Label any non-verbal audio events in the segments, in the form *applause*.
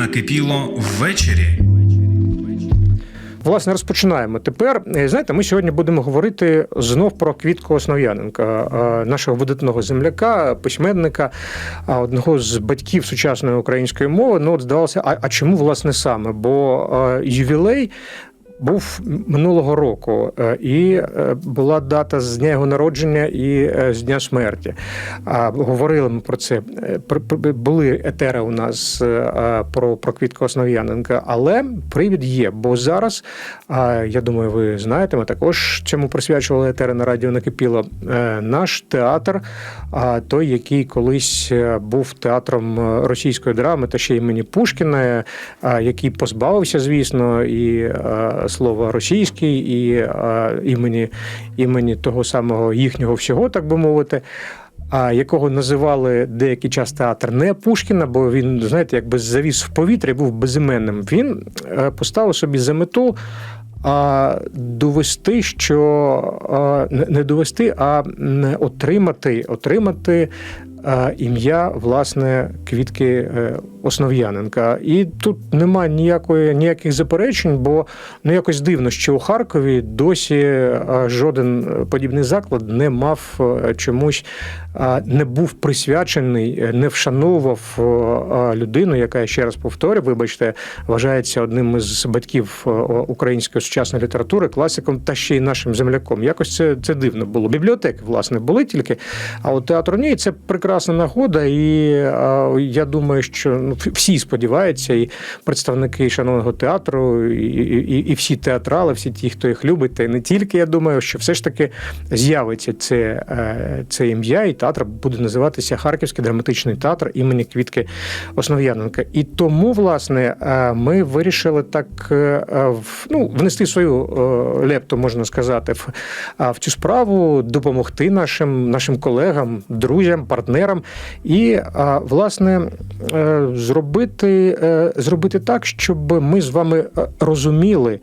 Накипіло ввечері. Власне, розпочинаємо. Тепер е, знаєте, ми сьогодні будемо говорити знов про Квітку Основ'яненка, е, нашого видатного земляка, письменника, одного з батьків сучасної української мови. Ну, от здавалося, а, а чому власне саме? Бо е, ювілей. Був минулого року, е, і е, була дата з дня його народження і е, з дня смерті. Говорили ми про це. Були етери у нас про, про Квітку Основ'яненка, але привід є. Бо зараз, я думаю, ви знаєте, ми також цьому присвячували етери на радіо Накипіло. Наш театр, той, який колись був театром російської драми та ще імені Пушкіна, який позбавився, звісно, і слова російський, і імені, імені того самого їхнього всього, так би мовити. А якого називали деякий час театр не Пушкіна, бо він, знаєте, якби завіс в повітря, був безіменним. Він е, поставив собі за мету а, довести, що а, не- довести, а отримати, отримати ім'я власне квітки е, Основ'яненка. І тут нема ніякої ніяких заперечень, бо ну якось дивно, що у Харкові досі жоден подібний заклад не мав е, чомусь, не був присвячений, е, не вшановував е, людину, яка я ще раз повторю, вибачте, вважається одним із батьків е, української сучасної літератури, класиком та ще й нашим земляком. Якось це, це дивно було. Бібліотеки, власне, були тільки, а от театру ні, це прекрасна нагода. І я думаю, що ну, всі сподіваються, і представники шановного театру, і, і, і всі театрали, всі ті, хто їх любить, та й не тільки, я думаю, що все ж таки з'явиться це, це ім'я, і театр буде називатися Харківський драматичний театр імені Квітки Основ'яненка. І тому, власне, е, ми вирішили так е, ну, внести свою е, лепту, можна сказати, в, в цю справу, допомогти нашим, нашим колегам, друзям, партнерам і, власне, е, зробити, е, зробити так, щоб ми з вами е, розуміли.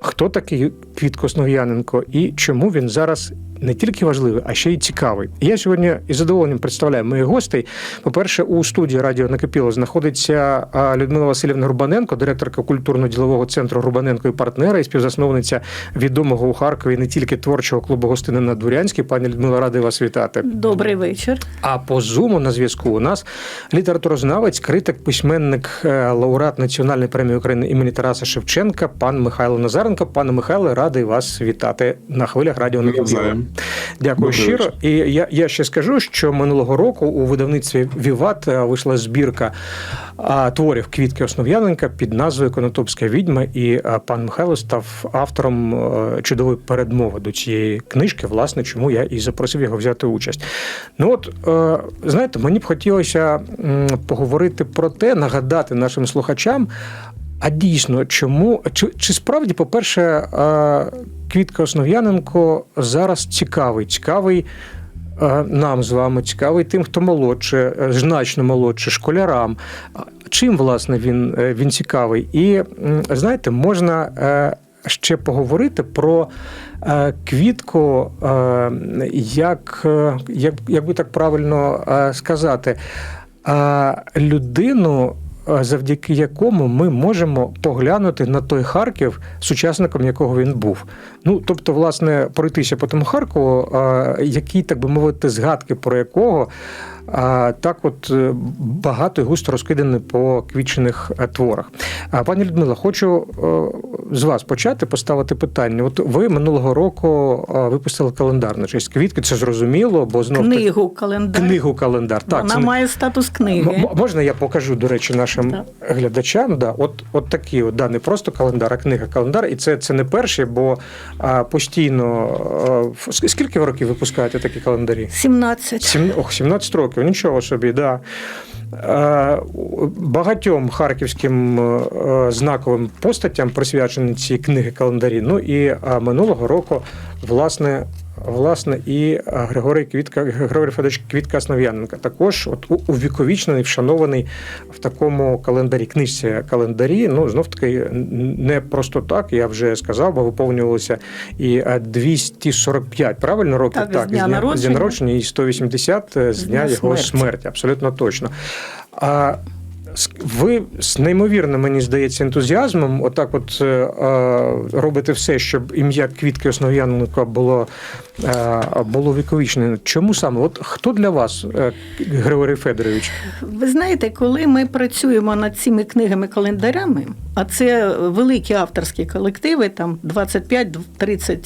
Хто такий Квітко Основ'яненко і чому він зараз не тільки важливий, а ще й цікавий. Я сьогодні із задоволенням представляю моїх гостей. По-перше, у студії Радіо Накипіло знаходиться Людмила Васильівна Рубаненко, директорка культурно-ділового центру Рубаненко і партнера і співзасновниця відомого у Харкові не тільки творчого клубу гостини на Дворянській. Пані Людмила, радий вас вітати. Добрий вечір. А по зуму на зв'язку у нас літературознавець, критик, письменник, е, лауреат Національної премії України імені Тараса Шевченка, пан Михайло Назаренко. Пане Михайло, радий вас вітати на хвилях радіо Накипіло. Дякую Добрий щиро. І я, я ще скажу, що минулого року у видавництві Віват е, вийшла збірка а, творів Квітки Основ'яненка під назвою Конотопська відьма. І а, пан Михайло став автором е, чудової передмови до цієї книжки, власне, чому я і запросив його взяти участь. Ну от е, знаєте, мені б хотілося м, поговорити про те, нагадати нашим слухачам. А дійсно, чому чи, чи справді, по-перше, е, Квітка Основ'яненко зараз цікавий, цікавий е, нам з вами, цікавий тим, хто молодше, е, значно молодше, школярам. Чим власне він, він цікавий? І знаєте, можна ще поговорити про квітку, як, як, як би так правильно сказати, людину завдяки якому ми можемо поглянути на той Харків, сучасником якого він був. Ну, тобто, власне, пройтися по тому Харкову, е, які, так би мовити, згадки про якого а, так от е, багато і густо розкидані по квітчених е, творах. А, Пані Людмила, хочу е, з вас почати поставити питання. От ви минулого року випустили календар на честь квітки, це зрозуміло, бо знов Книгу календар. книгу календар. Так, Вона це має статус книги. М- можна я покажу, до речі, нашим Так. глядачам? Да, от, от такі, от, да, не просто календар, а книга календар. І це, це не перший, бо а, постійно. А, в- скільки років випускаєте такі календарі? 17. Сім, ох, 17 років, нічого собі, да. Е, Багатьом харківським е, знаковим постатям присвячені ці книги календарі. Ну і е, минулого року, власне, власне, і е, Григорій Квітка, Григорій Федорович Квітка Основ'яненка також от у- увіковічнений, вшанований в такому календарі, книжці календарі. Ну, знов таки, не просто так, я вже сказав, бо виповнювалося і е, 245, правильно років? Так, з дня з дня народження. народження і 180 з З дня дня його смерті. смерті, абсолютно точно. А Ви з неймовірним, мені здається, ентузіазмом, отак, от е, е, робите все, щоб ім'я Квітки Основ'яненка було, е, було віковічне. Чому саме? От хто для вас, Григорій Федорович? Ви знаєте, коли ми працюємо над цими книгами-календарями, а це великі авторські колективи, там 25-30 е,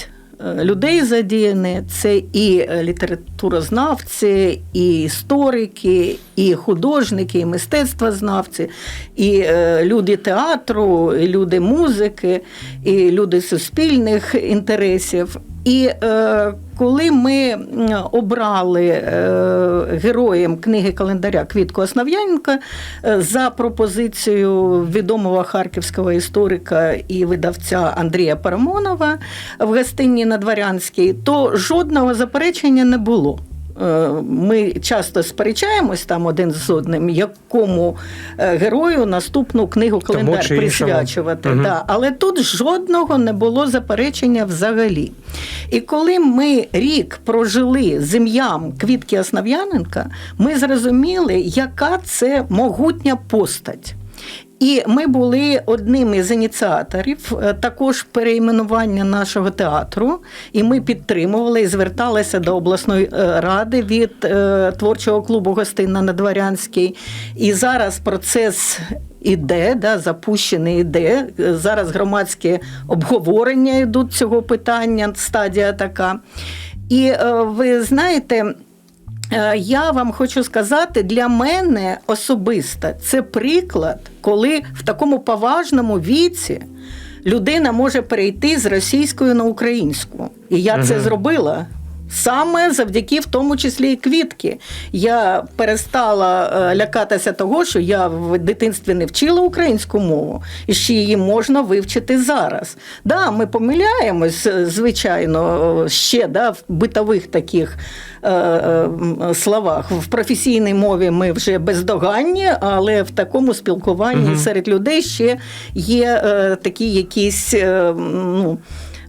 людей задіяні, це і е, літературознавці, і історики, і художники, і мистецтвознавці, і е, люди театру, і люди музики, і люди суспільних інтересів. І е, коли ми обрали е, героєм книги календаря Квітку Основ'яненка е, за пропозицією відомого харківського історика і видавця Андрія Парамонова в гостині на Дворянській, то жодного заперечення не було. Е, Ми часто сперечаємось там один з одним, якому е, герою наступну книгу календар присвячувати. Мгм. Да. Але тут жодного не було заперечення взагалі. І коли ми рік прожили з ім'ям Квітки Основ'яненка, ми зрозуміли, яка це могутня постать. І ми були одним із ініціаторів е, також перейменування нашого театру, і ми підтримували і зверталися до обласної е, ради від е, творчого клубу Гостинна на Дворянській. І зараз процес іде, да, запущений іде. Зараз громадські обговорення йдуть цього питання, стадія така. І ви знаєте. Е, Я вам хочу сказати, для мене особисто це приклад, коли в такому поважному віці людина може перейти з російської на українську. І я це Мгм. зробила. Саме завдяки в тому числі і квітки. Я перестала е, лякатися того, що я в дитинстві не вчила українську мову, і ще її можна вивчити зараз. Да, ми помиляємось, е, звичайно, е, ще да, в битових таких е, е, словах. В професійній мові ми вже бездоганні, але в такому спілкуванні Мгм. серед людей ще є е, такі якісь. е, ну,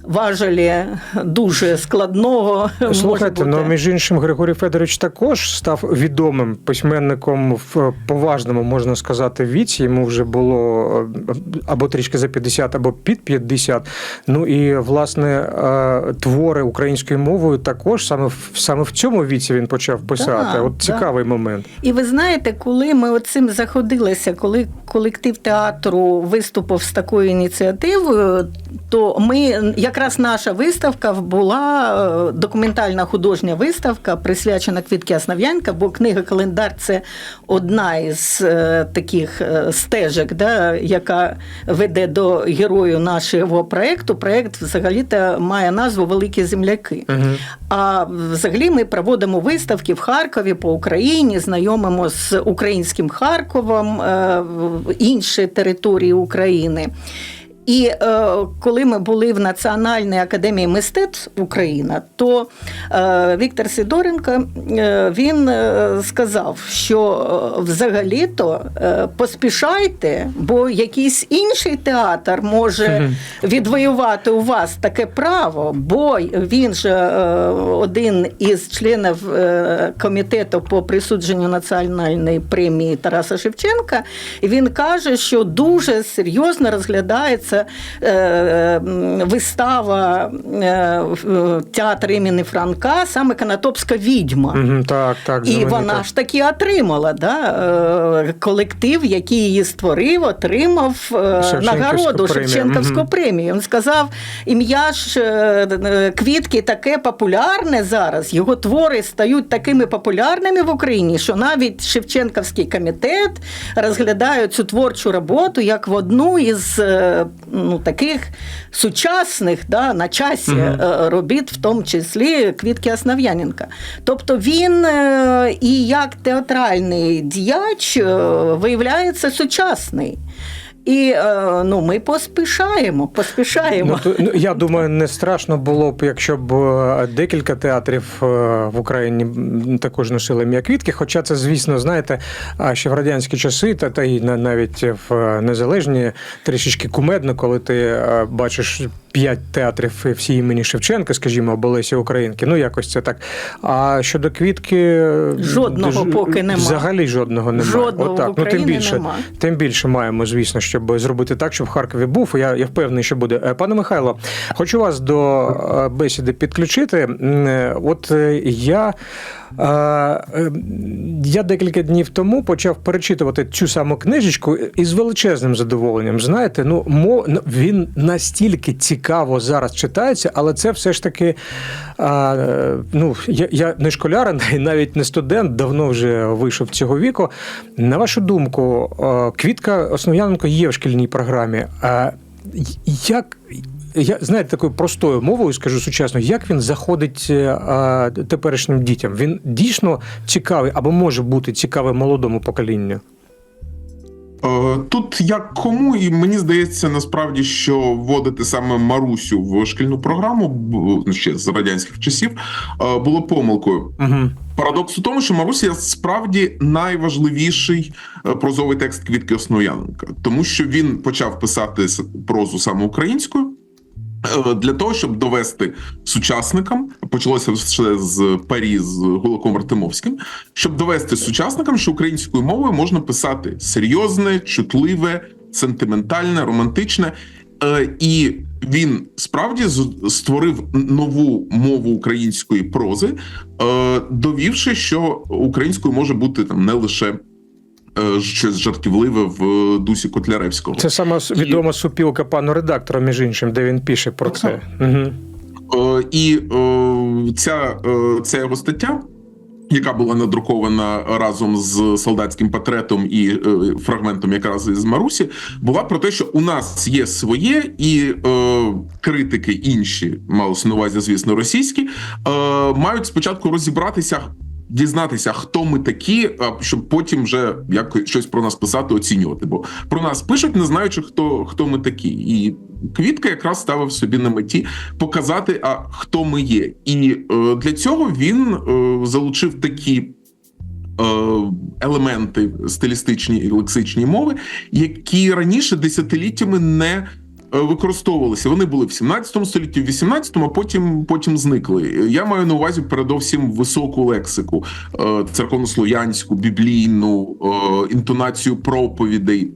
Важелі дуже складного Слухайте, може бути. ну між іншим, Григорій Федорович також став відомим письменником в поважному, можна сказати, віці. Йому вже було е, або трішки за 50, або під 50. Ну і власне е, твори українською мовою також саме в саме в цьому віці він почав писати. Так, От цікавий момент. І ви знаєте, коли ми оцим заходилися, коли колектив театру виступив з такою ініціативою, то ми якраз наша виставка була е, документальна художня виставка, присвячена Квітки Основ'янка, бо книга Календар це одна із е, таких е, стежок, да, яка веде до герою нашого проєкту. Проєкт взагалі-то має назву Великі земляки. Угу. А взагалі ми проводимо виставки в Харкові по Україні, знайомимо з українським Харковом, інші території України. І е, коли ми були в Національній академії мистецтв Україна, то е, Віктор Сидоренко е, він е, сказав, що е, взагалі-то е, поспішайте, бо якийсь інший театр може відвоювати у вас таке право, бо він же е, один із членів е, комітету по присудженню національної премії Тараса Шевченка. І він каже, що дуже серйозно розглядається е, вистава е, в- театру імені Франка, саме Канатопська відьма. Угу, так, так. І вона ж таки отримала да? е, колектив, який її створив, отримав е, Шевченківську нагороду премію. Шевченківську премію. Він сказав, ім'я ж е, е, квітки таке популярне зараз. Його твори стають такими популярними в Україні, що навіть Шевченківський комітет розглядає цю творчу роботу як в одну із е, ну, таких сучасних да, на часі е, робіт, в тому числі Квітки Основ'яненка. Тобто він е, і як театральний діяч е, виявляється сучасний. І е, ну, ми поспішаємо, поспішаємо. Ну, то, ну, я думаю, не страшно було б, якщо б е, декілька театрів е, в Україні також носили ім'я квітки. Хоча це, звісно, знаєте, а ще в радянські часи, та, та й на- навіть в незалежні трішечки кумедно, коли ти бачиш. П'ять театрів всі імені Шевченка, скажімо, або Лесі Українки. Ну, якось це так. А щодо квітки. Жодного ж- поки нема. Взагалі жодного немає. Жодного в Отак. Ну, тим більше, нема. Тим більше маємо, звісно, щоб зробити так, щоб в Харкові був. Я, я впевнений, що буде. Е, Пане Михайло, хочу вас до е, бесіди підключити. Е, От я. Е, Я декілька днів тому почав перечитувати цю саму книжечку із величезним задоволенням. Знаєте, ну він настільки цікаво зараз читається, але це все ж таки. Ну, я, я не школярин *laughs* і навіть не студент, давно вже вийшов цього віку. На вашу думку, Квітка Основ'яненко є в шкільній програмі. Як я знаєте, такою простою мовою скажу сучасно, як він заходить е, а, теперішнім дітям? Він дійсно цікавий або може бути цікавий молодому поколінню? Е, Тут як кому, і мені здається, насправді, що вводити саме Марусю в шкільну програму ну, ще з радянських часів е, було помилкою. Угу. Парадокс у тому, що Маруся справді найважливіший прозовий текст Квітки Основ'яненка, тому що він почав писати прозу саме українською. Е, Для того щоб довести сучасникам, почалося ще з Парі з Гулаком Артемовським, щоб довести сучасникам, що українською мовою можна писати серйозне, чутливе, сентиментальне, романтичне. Е, І він справді створив нову мову української прози, е, довівши, що українською може бути там не лише щось жартівливе в дусі Котляревського. Це сама відома супілка пану редактора, між іншим, де він пише про Так це. Угу. Е, І е, ця, е, ця його стаття, яка була надрукована разом з солдатським портретом і е, фрагментом якраз із Марусі, була про те, що у нас є своє, і е, критики інші, малося на увазі, звісно, російські, е, мають спочатку розібратися. Дізнатися, хто ми такі, щоб потім вже як щось про нас писати, оцінювати. Бо про нас пишуть, не знаючи, хто хто ми такі. І Квітка якраз ставив собі на меті показати, а хто ми є. І е, для цього він е, залучив такі. е, Елементи стилістичні і лексичні мови, які раніше десятиліттями не використовувалися. Вони були в 17 столітті, в 18, а потім, потім зникли. Я маю на увазі передовсім високу лексику, е, церковнослов'янську, біблійну, е, інтонацію проповідей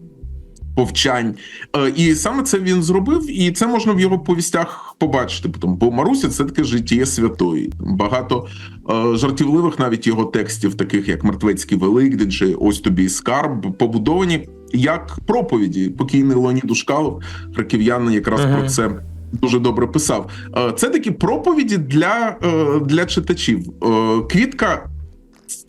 повчань. Е, І саме це він зробив, і це можна в його повістях побачити. Тому, Бо Маруся це таке життя святої. Багато е, жартівливих навіть його текстів, таких як Мертвецький Великдень чи Ось тобі скарб, побудовані як проповіді. Покійний Леонід Ушкалов, харків'янин, якраз Ага. про це. Дуже добре писав. Е, Це такі проповіді для, е, для читачів. Е, Квітка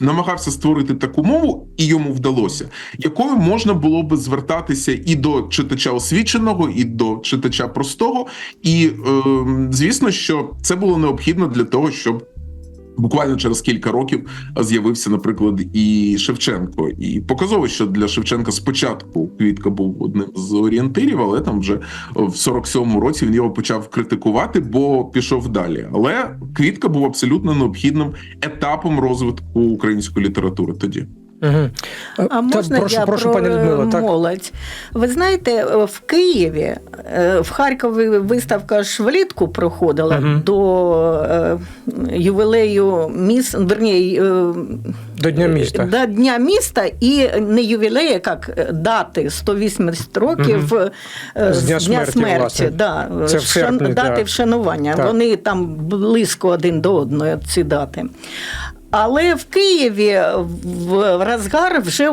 намагався створити таку мову, і йому вдалося, якою можна було би звертатися і до читача освіченого, і до читача простого. І е, звісно, що це було необхідно для того, щоб. Буквально через кілька років з'явився, наприклад, і Шевченко. І показово, що для Шевченка спочатку Квітка був одним з орієнтирів, але там вже в 47-му році він його почав критикувати, бо пішов далі. Але Квітка був абсолютно необхідним етапом розвитку української літератури тоді. Угу. А можна прошу, я прошу, про пані Людмила, так. молодь? Ви знаєте, в Києві, е, в Харкові виставка ж влітку проходила Мгм. до е, ювілею міст, верні, е, До Дня міста. До Дня міста і не ювілею, як дати 180 років е, З Дня смерті, власне. да, Це в шан- серпні, дати так. вшанування. Так. Вони там близько один до одного ці дати. Але в Києві в розгар вже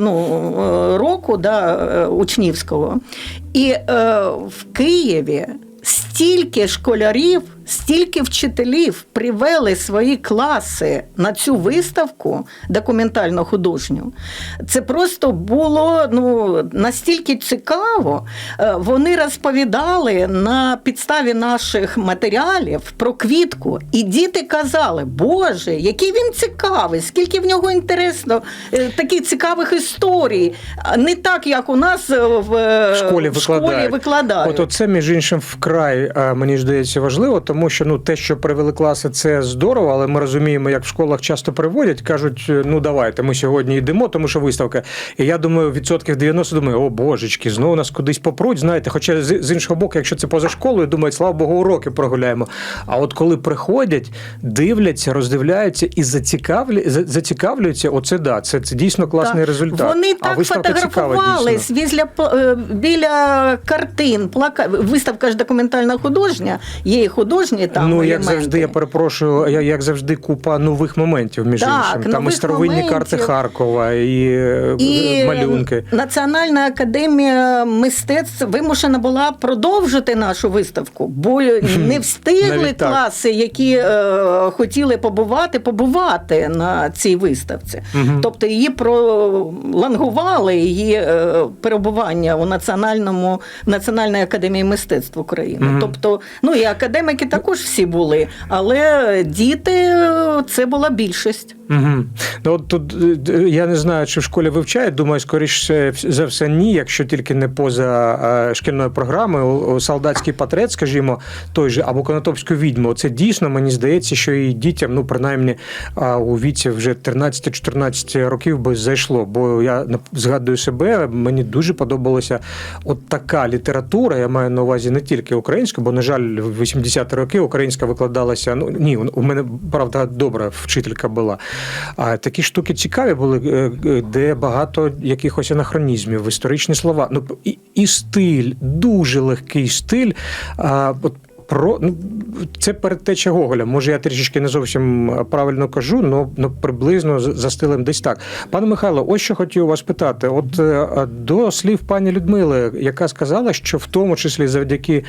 ну, року да, е, учнівського. І е, в Києві стільки школярів, стільки вчителів привели свої класи на цю виставку документально-художню. Це просто було ну, настільки цікаво. Е, Вони розповідали на підставі наших матеріалів про квітку, і діти казали, Боже, який він цікавий, скільки в нього інтересно, е, таких цікавих історій. Не так, як у нас е, в, школі в школі викладають. викладають. От це, між іншим, вкрай мені здається важливо, тому що ну те, що привели класи, це здорово, але ми розуміємо, як в школах часто приводять, кажуть, ну давайте, ми сьогодні йдемо, тому що виставка. І я думаю, відсотків 90 думаю, о божечки, знову нас кудись попруть. Знаєте, хоча з, іншого боку, якщо це поза школою, думають, слава Богу, уроки прогуляємо. А от коли приходять, дивляться, роздивляються і зацікавлю, зацікавлюються, оце да, це, це дійсно класний Так. результат. Вони а так фотографувались біля, е, біля картин, плака... виставка ж документальна художня, є і художні там. ну, як елементи. завжди, я перепрошую, я- як завжди, купа нових моментів, між Так, іншим. Там і старовинні моментів. карти Харкова, і, е, І малюнки. Національна академія мистецтв вимушена була продовжити нашу виставку, бо не встигли класи, які е, хотіли побувати, побувати на цій виставці. Тобто її пролангували її е, перебування у національному Національній академії мистецтв України. Тобто, ну і академики також всі були, але діти це була більшість. Угу. Ну, от тут е, я не знаю, чи в школі вивчають. Думаю, скоріше за все, ні, якщо тільки не поза е, шкільною програмою. Солдатський портрет, скажімо, той же або Конотопську відьму. Це дійсно мені здається, що і дітям, ну принаймні у віці вже 13-14 років би зайшло. Бо я згадую себе, мені дуже подобалася от така література. Я маю на увазі не тільки українську, бо на жаль, в 80-ті роки українська викладалася. Ну ні, у мене правда добра вчителька була. А такі штуки цікаві були, е, е, де багато якихось анахронізмів, історичні слова. Ну і, і стиль, дуже легкий стиль. А, от про ну, це передтеча Гоголя. Може, я трішечки не зовсім правильно кажу, але ну, приблизно за стилем десь так. Пане Михайло, ось що хотів вас питати. От е, до слів пані Людмили, яка сказала, що в тому числі завдяки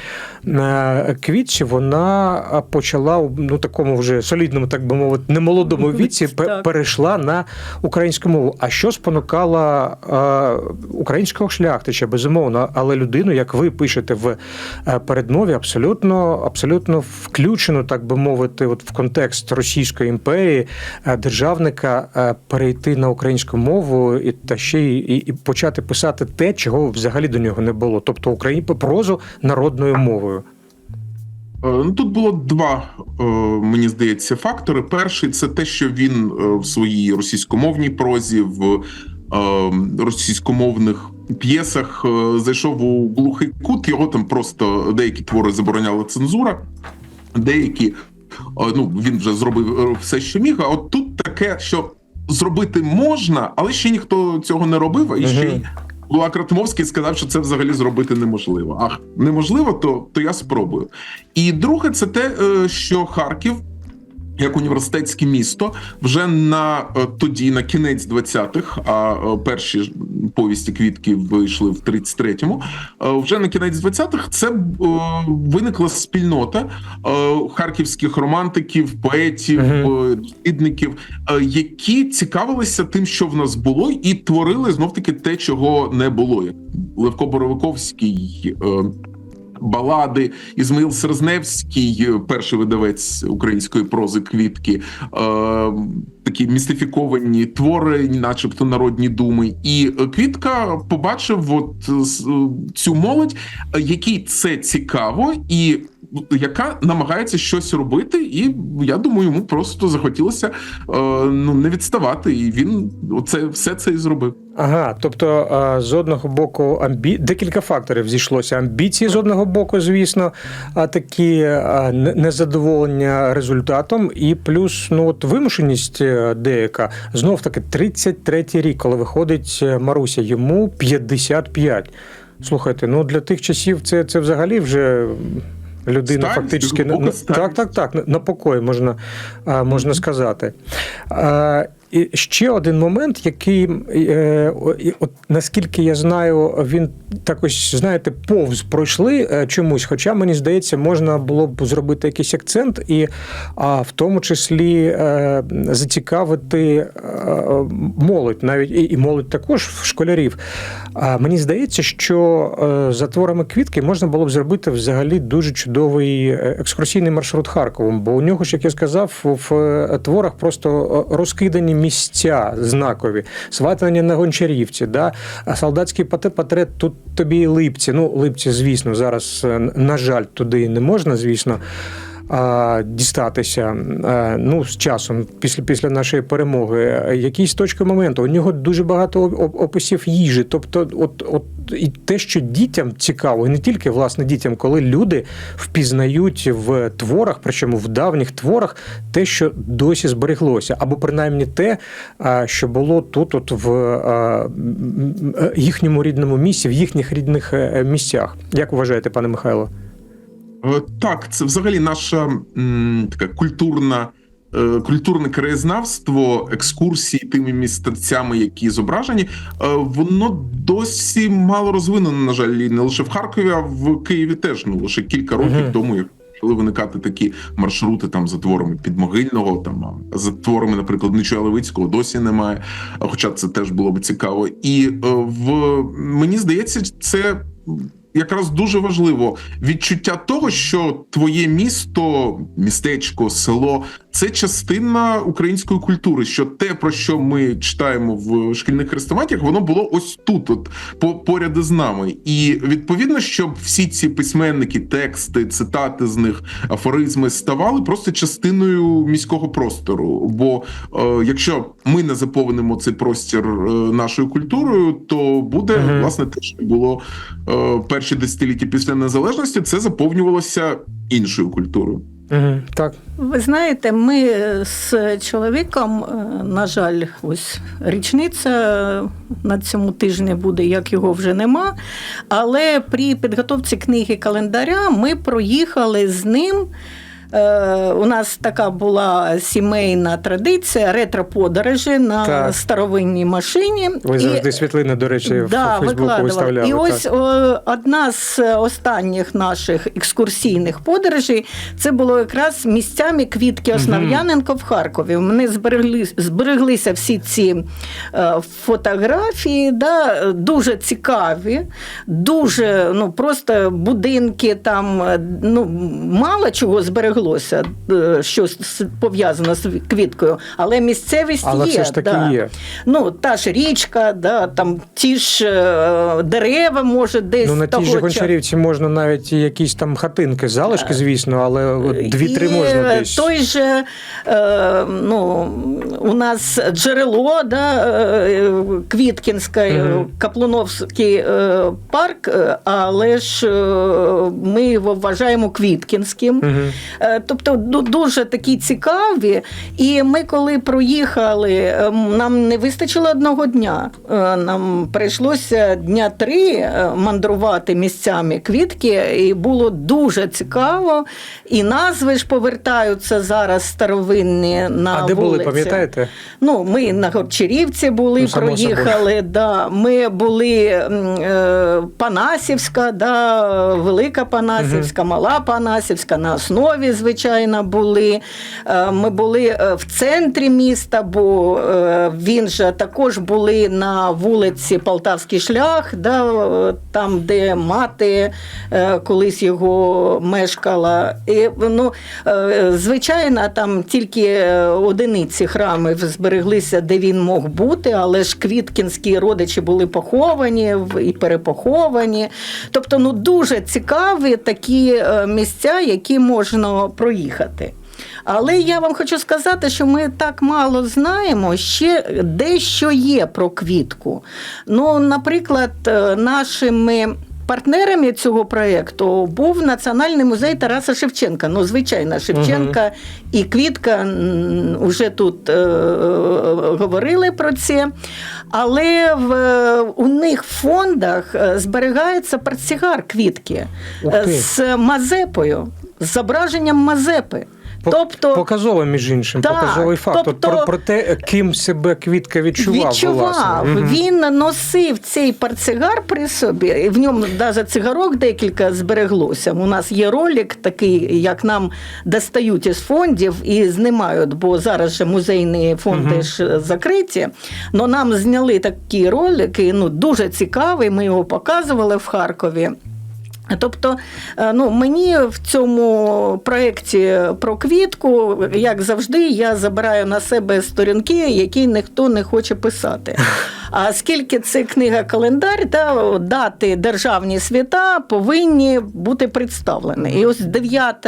е, квітці вона почала у ну такому вже солідному, так би мовити, немолодому віці перейшла на українську мову. А що спонукала е, українського шляхтича, безумовно, але людину, як ви пишете в е, передмові, абсолютно, абсолютно включено, так би мовити, от в контекст Російської імперії, е, державника е, перейти на українську мову і та ще й і, і почати писати те, чого взагалі до нього не було, тобто Україні прозу народною мовою. Е, Ну, тут було два, мені здається, фактори. Перший це те, що він в своїй російськомовній прозі, в російськомовних п'єсах е, зайшов у глухий кут. Його там просто деякі твори забороняла цензура, деякі е, ну він вже зробив е, все, що міг. А от тут таке, що зробити можна, але ще ніхто цього не робив, і ще й Мгм. Луак Ратмовський сказав, що це взагалі зробити неможливо. А неможливо, то, то я спробую. І друге, це те, що Харків. Як університетське місто вже на е, тоді, на кінець 20-х, а е, перші повісті квітки вийшли в 33-му, е, Вже на кінець 20-х це виникла спільнота харківських романтиків, поетів, дослідників, які цікавилися тим, що в нас було, і творили знов таки те, чого не було. Левко Боровиковський. Балади. Ізмаїл Серзневський, е, перший видавець української прози квітки, е, такі містифіковані твори, начебто народні думи. І е, Квітка побачив от цю молодь, якій це цікаво, і яка намагається щось робити. І я думаю, йому просто захотілося е, ну не відставати. І він оце все це і зробив. Ага, тобто з одного боку амбі... декілька факторів зійшлося. Амбіції з одного боку, звісно, а такі а, незадоволення результатом, і плюс ну от вимушеність е, деяка. Знов таки 33-й рік, коли виходить е, Маруся, йому 55. Слухайте, ну для тих часів це, це взагалі вже. Людина Старість, фактично на, так, так, так, на- покой можна, можна сказати. А, і ще один момент, який, е, от наскільки я знаю, він так ось, знаєте, повз пройшли е, чомусь. Хоча мені здається, можна було б зробити якийсь акцент і а, в тому числі е, зацікавити е, молодь, навіть і, і молодь також школярів. Мені здається, що е, за творами квітки можна було б зробити взагалі дуже чудовий е, екскурсійний маршрут Харковом, бо у нього ж, як я сказав, в е, творах просто розкидані місця знакові, сватання на гончарівці, да? солдатський портрет тут тобі і липці. Ну, липці, звісно, зараз, на жаль, туди не можна, звісно. Дістатися е, ну з часом, після після нашої перемоги, якісь точки моменту. У нього дуже багато описів їжі. Тобто, от, от і те, що дітям цікаво, і не тільки власне дітям, коли люди впізнають в творах, причому в давніх творах, те, що досі збереглося, або принаймні те, що було тут, от в їхньому рідному місці, в їхніх рідних е, місцях. Як вважаєте, пане Михайло? Е, Так, це взагалі наша м, така культурна. е, Культурне краєзнавство, екскурсії тими місцевцями, які зображені, е, воно досі мало розвинено, на жаль, і не лише в Харкові, а в Києві теж ну лише кілька років Мгм. тому, як почали виникати такі маршрути там за творами підмогильного, там за творами, наприклад, Нечуя Левицького досі немає. Хоча це теж було б цікаво. І е, в мені здається, це якраз дуже важливо відчуття того, що твоє місто, містечко, село це частина української культури. Що те, про що ми читаємо в шкільних хрестоматіях, воно було ось тут, от по поряд із нами. І відповідно, щоб всі ці письменники, тексти, цитати з них, афоризми ставали просто частиною міського простору. Бо е, якщо ми не заповнимо цей простір е, нашою культурою, то буде Мгм. власне те, що було е, перші десятиліття після незалежності, це заповнювалося іншою культурою. Угу, так. Ви знаєте, ми з чоловіком, е, на жаль, ось річниця на цьому тижні буде, як його вже нема. Але при підготовці книги календаря ми проїхали з ним. Е, У нас така була сімейна традиція ретро-подорожі на Так. старовинній машині. Ви І- завжди світлини, до речі, в Фейсбуку виставляли. І так. ось о, одна з останніх наших екскурсійних подорожей це було якраз місцями квітки Основ'яненко в Харкові. Мене зберегли, збереглися всі ці е, фотографії, да, дуже цікаві, дуже ну, просто будинки там, е, ну, мало чого збереглося, е, що с- пов'язано з квіткою, але місцевість Але є. все ж таки да. є. Ну, та ж річка, да, там ті ж е, дерева, може, десь Ну, на тій же часу. гончарівці можна навіть якісь там хатинки, залишки, звісно, але дві-три можна десь. Той же е, ну, у нас джерело, да, е, Квіткінське, Мгм. Каплуновський е, парк, е, але ж е, ми його вважаємо Квіткінським. Мгм. Е, Тобто дуже такі цікаві. І ми, коли проїхали, ем, нам не вистачило одного дня. Е, Нам прийшлося дня три е, мандрувати місцями квітки, і було дуже цікаво. І назви ж повертаються зараз старовинні на А де були, вулиці. пам'ятаєте? Ну, ми на Горчарівці були, Ну, проїхали. Да. Ми були е, Панасівська, да, Велика Панасівська, Мала Панасівська, на основі, звичайно, були. Е, Ми були е, в центрі міста, бо е, він же також були на вулиці Полтавський шлях, да, там, де мати колись його мешкала. І, ну, звичайно, там тільки одиниці храмів збереглися, де він мог бути, але ж квіткінські родичі були поховані і перепоховані. Тобто, ну дуже цікаві такі місця, які можна проїхати. Але я вам хочу сказати, що ми так мало знаємо, ще дещо є про квітку. Ну, наприклад, е, нашими. Партнерами цього проєкту був Національний музей Тараса Шевченка. Ну, звичайно, Шевченка і Квітка м, уже тут е, говорили про це. Але в, у них в фондах е, зберігається портсигар квітки Ух е, ти. з Мазепою, з зображенням Мазепи. Тобто Показово, між іншим, Так, показовий факт. Тобто- про, про те, ким себе квітка відчував. відчував. власне. Він носив цей портсигар при собі. В ньому навіть цигарок декілька збереглося. У нас є ролик такий, як нам достають із фондів і знімають, бо зараз же музейні фонди Мгм. ж закриті. Но нам зняли такі ролики, ну дуже цікавий. Ми його показували в Харкові. Тобто, е, ну мені в цьому проєкті про квітку, як завжди, я забираю на себе сторінки, які ніхто не хоче писати. *laughs* А скільки це книга календар, та дати державні свята повинні бути представлені. І ось 9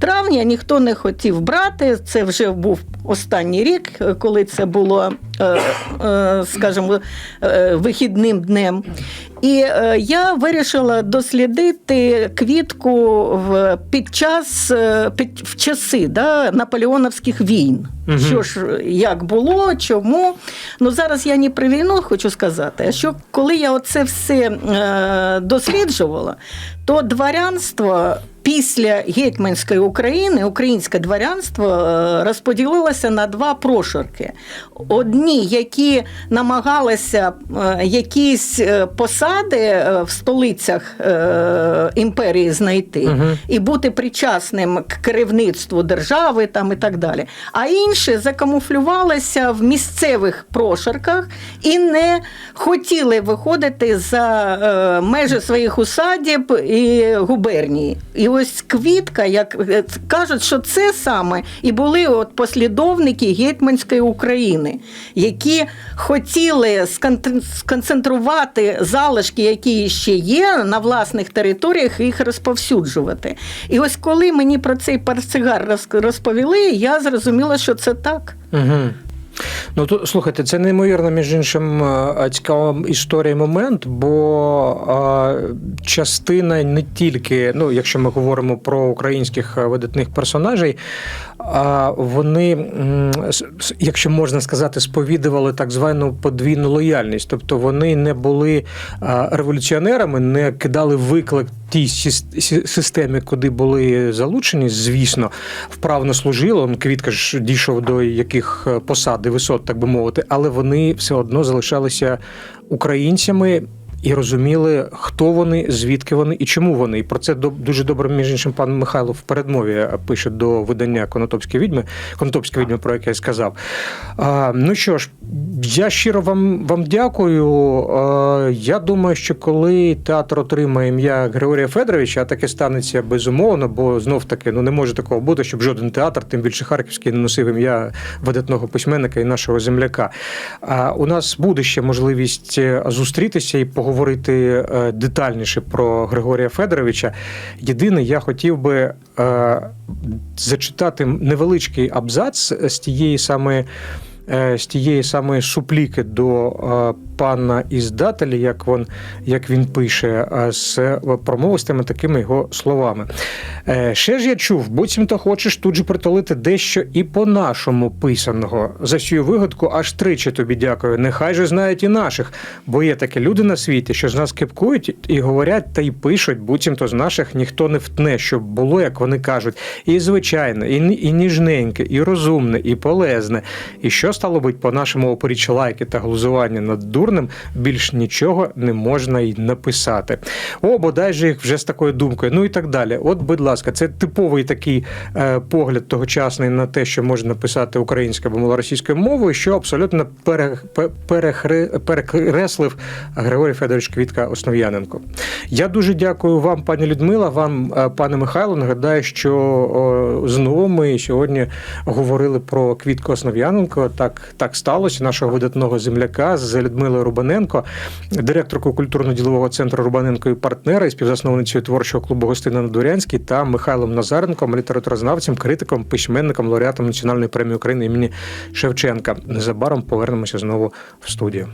травня ніхто не хотів брати. Це вже був останній рік, коли це було, е, е, скажімо, е, вихідним днем. І е, я вирішила дослідити квітку в, під час е, під, в часи да, наполеоновських війн. Угу. Що ж, як було, чому. Ну зараз я не про війну хочу сказати, а що коли я оце все е, досліджувала, то дворянство після гетьманської України, українське дворянство е, розподілилося на два прошарки. Одні, які намагалися е, якісь е, посади в столицях імперії знайти Мгм. і бути причасним к керівництву держави там і так далі. А інші закамуфлювалися в місцевих прошарках і не хотіли виходити за межі своїх усадіб і губернії. І ось квітка, як е, кажуть, що це саме і були от послідовники гетьманської України, які хотіли сконцентрувати залишки, які ще є на власних територіях, і їх розповсюджувати. І ось коли мені про цей парцигар роз- розповіли, я зрозуміла, що це так. Угу. Ну тут слухайте, це неймовірно, між іншим, е, цікава історія момент, бо е, частина не тільки, ну, якщо ми говоримо про українських е, видатних персонажей, а вони, якщо можна сказати, сповідували так звану подвійну лояльність. Тобто вони не були революціонерами, не кидали виклик тій системі, куди були залучені, звісно, вправно служили. Квітка ж дійшов до яких посад висот, так би мовити, але вони все одно залишалися українцями. І розуміли, хто вони, звідки вони і чому вони. І про це дуже добре, між іншим, пан Михайло в передмові е, пише до видання Конотопські відьми, Конотопські відьми, про яке я сказав. А, ну що ж, я щиро вам, вам дякую. А, я думаю, що коли театр отримає ім'я Григорія Федоровича, а таке станеться безумовно, бо знов таки ну не може такого бути, щоб жоден театр, тим більше Харківський, не носив ім'я видатного письменника і нашого земляка. А у нас буде ще можливість е, зустрітися і поговорити е, детальніше про Григорія Федоровича. Єдине, я хотів би е, зачитати невеличкий абзац з тієї самої. е, З тієї самої супліки до пана іздателя, як він, як він пише, е, з промовистими такими його словами. Е, Ще ж я чув, буцімто хочеш тут же притулити дещо і по-нашому писаного. За цю вигадку аж тричі тобі дякую. Нехай же знають і наших, бо є такі люди на світі, що з нас кепкують і говорять та й пишуть, буцімто з наших ніхто не втне, щоб було, як вони кажуть, і звичайне, і, і ніжненьке, і розумне, і полезне. І що стало бить по-нашому опоріч лайки та глузування над дурним, більш нічого не можна й написати. О, бодай же їх вже з такою думкою. Ну і так далі. От, будь ласка, це типовий такий е, погляд тогочасний на те, що можна писати українською або малоросійською мовою, що абсолютно пере, перехре- перекреслив Григорій Федорович Квітка Основ'яненко. Я дуже дякую вам, пані Людмила, вам, е, пане Михайло. Нагадаю, що о, знову ми сьогодні говорили про Квітку Основ'яненко. Так, так сталося, нашого видатного земляка з Людмилою Рубаненко, директоркою культурно-ділового центру Рубаненко і партнера і співзасновницею творчого клубу Гостина на Дурянській та Михайлом Назаренком, літературознавцем, критиком, письменником, лауреатом Національної премії України імені Шевченка. Незабаром повернемося знову в студію.